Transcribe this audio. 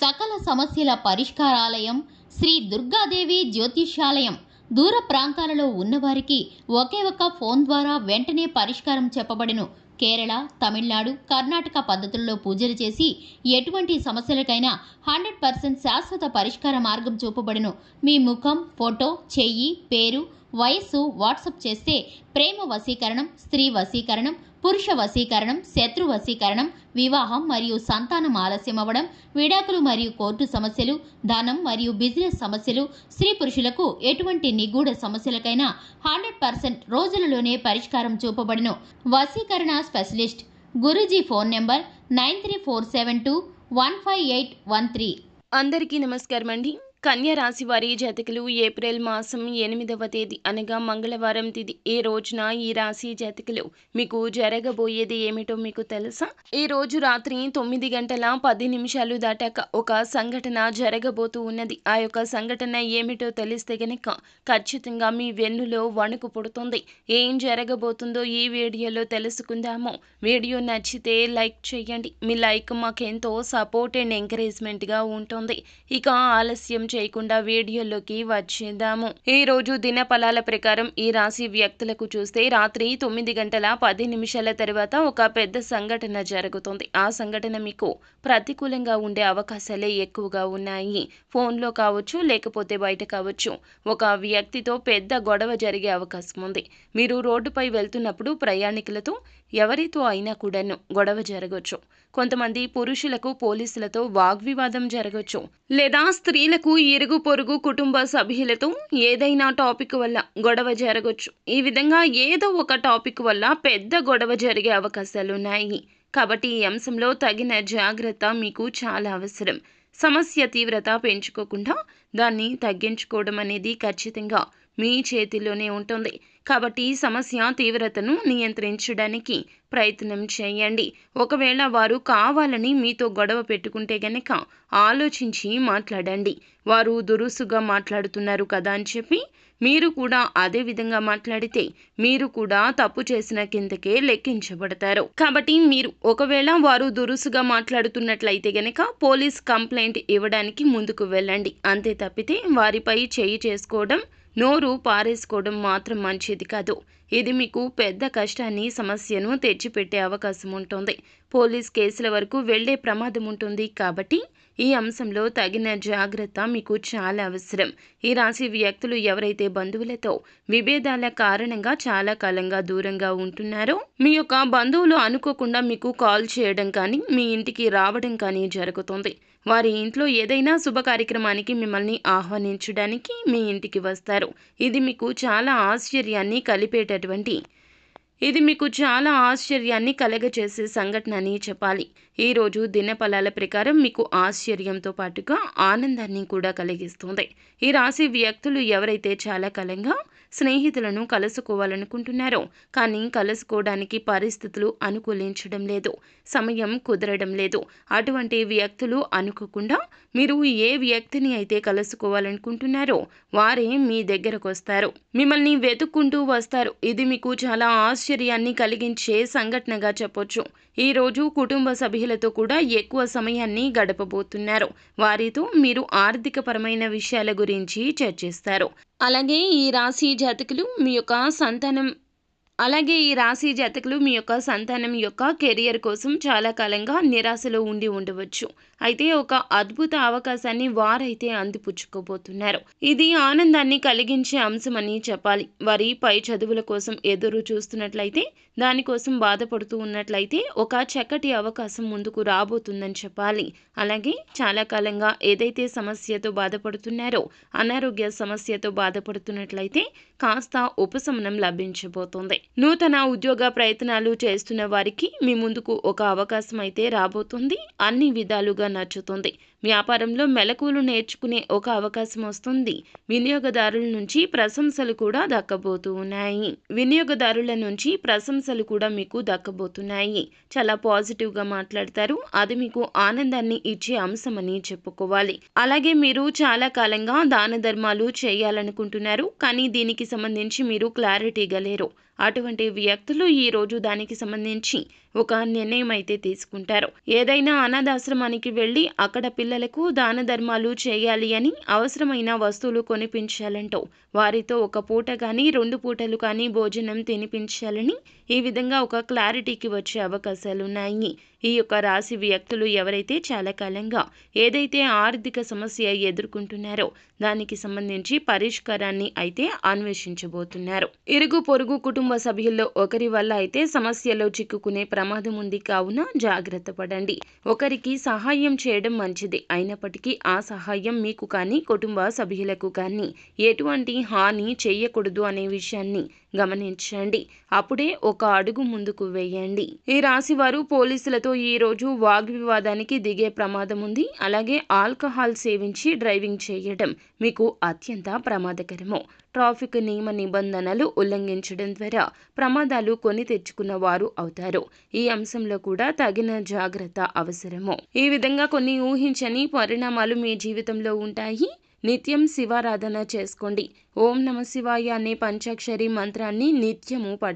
సకల సమస్యల పరిష్కారాలయం శ్రీ దుర్గాదేవి జ్యోతిష్యాలయం. దూర ప్రాంతాలలో ఉన్నవారికి ఒకే ఒక ఫోన్ ద్వారా వెంటనే పరిష్కారం చెప్పబడును. కేరళ తమిళనాడు కర్ణాటక పద్ధతుల్లో పూజలు చేసి ఎటువంటి సమస్యలకైనా హండ్రెడ్ పర్సెంట్ శాశ్వత పరిష్కార మార్గం చూపబడును. మీ ముఖం ఫోటో చెయ్యి పేరు వయస్సు వాట్సప్ చేస్తే ప్రేమ వశీకరణం స్త్రీ వశీకరణం పురుష వశీకరణం శత్రు వశీకరణం వివాహం మరియు సంతానం ఆలస్యం అవ్వడం విడాకులు మరియు కోర్టు సమస్యలు ధనం మరియు బిజినెస్ సమస్యలు స్త్రీ పురుషులకు ఎటువంటి నిగూఢ సమస్యలకైనా హండ్రెడ్ పర్సెంట్ రోజులలోనే పరిష్కారం చూపబడును. వశీకరణ specialist Guruji phone number nine three four seven two one five eight one three. అందరికీ నమస్కారం అండి రాశి వారి జాతకులు ఏప్రిల్ మాసం ఎనిమిదవ తేదీ అనగా మంగళవారం తిది. ఈ రోజున ఈ రాశి జాతకులు మీకు జరగబోయేది ఏమిటో మీకు తెలుసా? ఈ రోజు రాత్రి తొమ్మిది గంటల పది నిమిషాలు దాటాక ఒక సంఘటన జరగబోతూ ఉన్నది. ఆ యొక్క సంఘటన ఏమిటో తెలిస్తే గనక ఖచ్చితంగా మీ వెన్నులో వణుకు పుడుతుంది. ఏం జరగబోతుందో ఈ వీడియోలో తెలుసుకుందాము. వీడియో నచ్చితే లైక్ చేయండి. మీ లైక్ మాకెంతో సపోర్ట్ అండ్ ఎంకరేజ్మెంట్గా ఉంటుంది. ఇక ఆలస్యం చేయకుండా వీడియోలోకి వచ్చేద్దాము ఈ రోజు దిన ఫలాల ప్రకారం ఈ రాశి వ్యక్తులకు చూస్తే రాత్రి తొమ్మిది గంటల పది నిమిషాల తర్వాత ఒక పెద్ద సంఘటన జరుగుతుంది. ఆ సంఘటన మీకు ప్రతికూలంగా ఉండే అవకాశాలే ఎక్కువగా ఉన్నాయి. ఫోన్లో కావచ్చు లేకపోతే బయట కావచ్చు. ఒక వ్యక్తితో పెద్ద గొడవ జరిగే అవకాశం ఉంది. మీరు రోడ్డుపై వెళ్తున్నప్పుడు ప్రయాణికులతో ఎవరితో అయినా కూడాను గొడవ జరగవచ్చు కొంతమంది పురుషులకు పోలీసులతో వాగ్వివాదం జరగవచ్చు లేదా స్త్రీలకు ఇరుగు పొరుగు కుటుంబ సభ్యులతో ఏదైనా టాపిక్ వల్ల గొడవ జరగవచ్చు ఈ విధంగా ఏదో ఒక టాపిక్ వల్ల పెద్ద గొడవ జరిగే అవకాశాలు ఉన్నాయి కాబట్టి ఈ అంశంలో తగిన జాగ్రత్త మీకు చాలా అవసరం. సమస్య తీవ్రత పెంచుకోకుండా దాన్ని తగ్గించుకోవడం అనేది ఖచ్చితంగా మీ చేతిలోనే ఉంటుంది. కాబట్టి సమస్య తీవ్రతను నియంత్రించడానికి ప్రయత్నం చేయండి. ఒకవేళ వారు కావాలని మీతో గొడవ పెట్టుకుంటే గనక ఆలోచించి మాట్లాడండి. వారు దురుసుగా మాట్లాడుతున్నారు కదా అని చెప్పి మీరు కూడా అదే విధంగా మాట్లాడితే మీరు కూడా తప్పు చేసిన కిందకే లెక్కించబడతారు. కాబట్టి మీరు ఒకవేళ వారు దురుసుగా మాట్లాడుతున్నట్లయితే గనక పోలీస్ కంప్లైంట్ ఇవ్వడానికి ముందుకు వెళ్ళండి. అంతే తప్పితే వారిపై చేయి చేసుకోవడం నోరు పారేసుకోవడం మాత్రం మంచిది కాదు. ఇది మీకు పెద్ద కష్టాన్ని సమస్యను తెచ్చిపెట్టే అవకాశం ఉంటుంది. పోలీస్ కేసుల వరకు వెళ్ళే ప్రమాదం ఉంటుంది కాబట్టి ఈ అంశంలో తగిన జాగ్రత్త మీకు చాలా అవసరం. ఈ రాశి వ్యక్తులు ఎవరైతే బంధువులతో విభేదాల కారణంగా చాలా కాలంగా దూరంగా ఉంటున్నారో మీ యొక్క బంధువులు అనుకోకుండా మీకు కాల్ చేయడం కానీ మీ ఇంటికి రావడం కానీ జరుగుతుంది. వారి ఇంట్లో ఏదైనా శుభ కార్యక్రమానికి మిమ్మల్ని ఆహ్వానించడానికి మీ ఇంటికి వస్తారు. ఇది మీకు చాలా ఆశ్చర్యాన్ని కలిపేటటువంటి ఇది మీకు చాలా ఆశ్చర్యాన్ని కలగచేసే సంఘటన అని చెప్పాలి. ఈరోజు దినఫలాల ప్రకారం మీకు ఆశ్చర్యంతో పాటుగా ఆనందాన్ని కూడా కలిగిస్తుంది. ఈ రాశి వ్యక్తులు ఎవరైతే చాలా కాలంగా స్నేహితులను కలుసుకోవాలనుకుంటున్నారో కానీ కలుసుకోవడానికి పరిస్థితులు అనుకూలించడం లేదు సమయం కుదరడం లేదు. అటువంటి వ్యక్తులు అనుకోకుండా మీరు ఏ వ్యక్తిని అయితే కలుసుకోవాలనుకుంటున్నారో వారే మీ దగ్గరకు వస్తారు. మిమ్మల్ని వెతుక్కుంటూ వస్తారు. ఇది మీకు చాలా ఆశ్చర్యాన్ని కలిగించే సంఘటనగా చెప్పొచ్చు. ఈరోజు కుటుంబ సభ్యులు సభ్యులతో కూడా ఎక్కువ సమయాన్ని గడపబోతున్నారు. వారితో మీరు ఆర్థికపరమైన విషయాల గురించి చర్చిస్తారు. అలాగే ఈ రాశి జాతకులు మీ యొక్క సంతానం అలాగే ఈ రాశి జాతకులు మీ యొక్క సంతానం యొక్క కెరియర్ కోసం చాలా కాలంగా నిరాశలో ఉండి ఉండవచ్చు. అయితే ఒక అద్భుత అవకాశాన్ని వారైతే అందిపుచ్చుకోబోతున్నారు. ఇది ఆనందాన్ని కలిగించే అంశమని చెప్పాలి. వారి పై చదువుల కోసం ఎదురు చూస్తున్నట్లయితే దానికోసం బాధపడుతూ ఉన్నట్లయితే ఒక చక్కటి అవకాశం ముందుకు రాబోతుందని చెప్పాలి. అలాగే చాలా కాలంగా ఏదైతే సమస్యతో బాధపడుతున్నారో అనారోగ్య సమస్యతో బాధపడుతున్నట్లయితే కాస్త ఉపశమనం లభించబోతోంది. నూతన ఉద్యోగ ప్రయత్నాలు చేస్తున్న వారికి మీ ముందుకు ఒక అవకాశం అయితే రాబోతుంది. అన్ని విధాలుగా నచ్చుతుంది. వ్యాపారంలో మెలకువలు నేర్చుకునే ఒక అవకాశం వస్తుంది. వినియోగదారుల నుంచి ప్రశంసలు కూడా దక్కబోతూ ఉన్నాయి. వినియోగదారుల నుంచి ప్రశంసలు కూడా మీకు దక్కబోతున్నాయి. చాలా పాజిటివ్గా మాట్లాడతారు. అది మీకు ఆనందాన్ని ఇచ్చే అంశమని చెప్పుకోవాలి. అలాగే మీరు చాలా కాలంగా దాన ధర్మాలు చేయాలనుకుంటున్నారు. కానీ దీనికి సంబంధించి మీరు క్లారిటీగా లేరు. అటువంటి వ్యక్తులు ఈ రోజు దానికి సంబంధించి ఒక నిర్ణయం అయితే తీసుకుంటారు. ఏదైనా అనాథాశ్రమానికి వెళ్ళి అక్కడ పిల్లలకు దాన ధర్మాలు చేయాలి అని అవసరమైన వస్తువులు కొనిపించాలంటూ వారితో ఒక పూట కానీ రెండు పూటలు కానీ భోజనం తినిపించాలని ఈ విధంగా ఒక క్లారిటీకి వచ్చే అవకాశాలు ఉన్నాయి ఈ యొక్క రాశి వ్యక్తులు ఎవరైతే చాలా కాలంగా ఏదైతే ఆర్థిక సమస్య ఎదుర్కొంటున్నారో దానికి సంబంధించి పరిష్కారాన్ని అయితే అన్వేషించబోతున్నారు. ఇరుగు పొరుగు కుటుంబ సభ్యుల్లో ఒకరి వల్ల అయితే సమస్యలో చిక్కుకునే ప్రమాదం ఉంది కావున జాగ్రత్త పడండి. ఒకరికి సహాయం చేయడం మంచిది. అయినప్పటికీ ఆ సహాయం మీకు కానీ కుటుంబ సభ్యులకు కానీ ఎటువంటి హాని చేయకూడదు అనే విషయాన్ని గమనించండి. అప్పుడే ఒక అడుగు ముందుకు వేయండి. ఈ రాశి వారు పోలీసులతో ఈ రోజు వాగ్వివాదానికి దిగే ప్రమాదం ఉంది. అలాగే ఆల్కహాల్ సేవించి డ్రైవింగ్ చేయడం మీకు అత్యంత ప్రమాదకరము. ట్రాఫిక్ నియమ నిబంధనలు ఉల్లంఘించడం ద్వారా ప్రమాదాలు కొని తెచ్చుకున్న వారు అవుతారు. ఈ అంశంలో కూడా తగిన జాగ్రత్త అవసరము. ఈ విధంగా కొన్ని ఊహించని పరిణామాలు మీ జీవితంలో ఉంటాయి. నిత్యం శివారాధన చేసుకోండి. ఓం నమ శివాయ అనే పంచాక్షరి మంత్రాన్ని నిత్యము పఠి